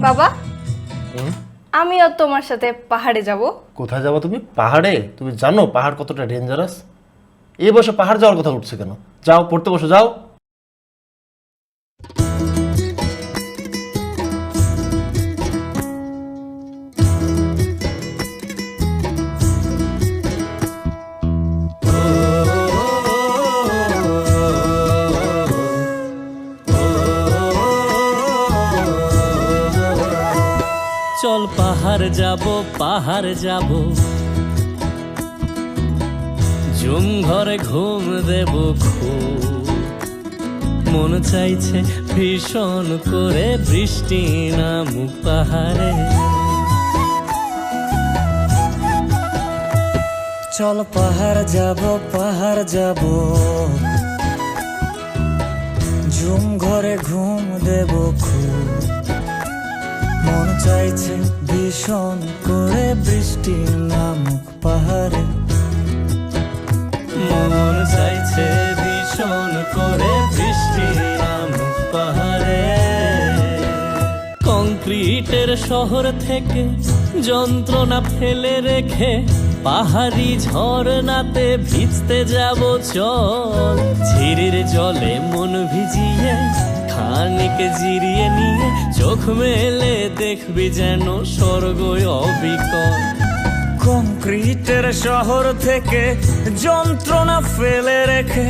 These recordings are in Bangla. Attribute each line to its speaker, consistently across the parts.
Speaker 1: বাবা? আমিও তোমার সাথে পাহাড়ে যাব।
Speaker 2: কোথায় যাব তুমি? পাহাড়ে? তুমি জানো পাহাড় কতটা ডেঞ্জারাস এই বসে পাহাড় যাওয়ার কথা উঠছে কেন? যাও পড়তে বসো যাও।
Speaker 3: চল পাহাড় যাব পাহাড় যাব। জুম ঘরে ঘুম দেব মন চাইছে ভীষণ করে বৃষ্টি নামুক পাহাড়ে।
Speaker 4: চল পাহাড় যাব পাহাড় যাব। ঝুম ঘরে ঘুম দেব চাইছে ভীষণ করে বৃষ্টি নামুক পাহাড়ে।
Speaker 3: মন চাইছে ভীষণ করে বৃষ্টি নামুক পাহাড়ে। কংক্রিটের শহর থেকে যন্ত্রণা ফেলে রেখে পাহাড়ি ঝর্ণাতে ভিজতে যাব চল। ঝিরির জলে মন ভিজিয়ে খানিক জিরিয়ে নিয়ে চোখ মেলে দেখবি যেন স্বর্গ অবিকল।
Speaker 4: কংক্রিটের শহর থেকে যন্ত্রণা ফেলে রেখে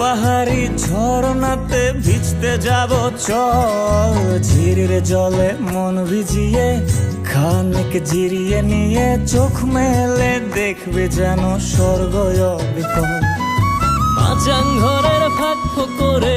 Speaker 4: পাহাড়ি ঝর্ণাতে ভিজতে যাব চল। ঝিরির জলে মন ভিজিয়ে খানিক জিরিয়ে নিয়ে চোখ মেলে দেখবে যেন স্বর্গ অবিকল।
Speaker 3: মাচাং ঘরের ফাঁক করে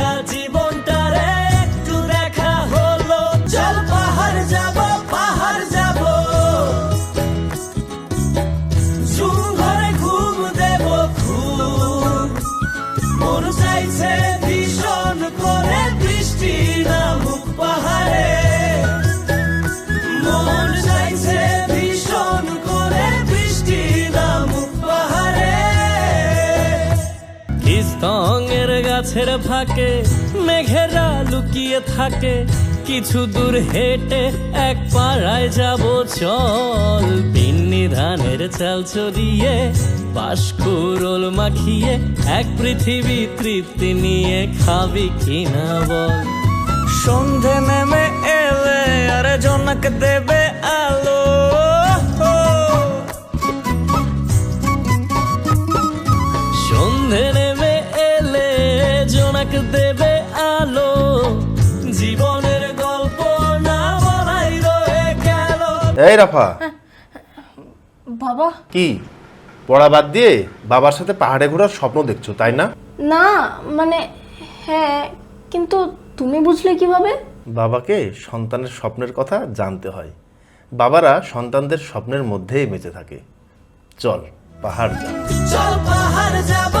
Speaker 3: গাছের ফাঁকে মেঘেরা লুকিয়ে থাকে। কিছু দূর হেঁটে এক পাড়ায় যাব চল। পিন্নি ধানের চাল চড়িয়ে পাশকুরল মাখিয়ে এক পৃথিবী তৃপ্তি নিয়ে খাবি কিনা বল।
Speaker 4: সন্ধে নেমে এলে আরে জনক দেবে
Speaker 3: জোনাক দেবে আলো জীবনের গল্প না বলাই রয়ে গেল।
Speaker 2: এই রাফা।
Speaker 1: বাবা।
Speaker 2: কি? পড়া বাদ দিয়ে বাবার সাথে পাহাড়ে ঘোরার স্বপ্ন দেখছ তাই না?
Speaker 1: না মানে হ্যাঁ কিন্তু তুমি বুঝলে কীভাবে?
Speaker 2: বাবাকে সন্তানের স্বপ্নের কথা জানতে হয়। বাবারা সন্তানদের স্বপ্নের মধ্যেই বেঁচে থাকে। চল পাহাড় যা।
Speaker 3: চল পাহাড় যাব।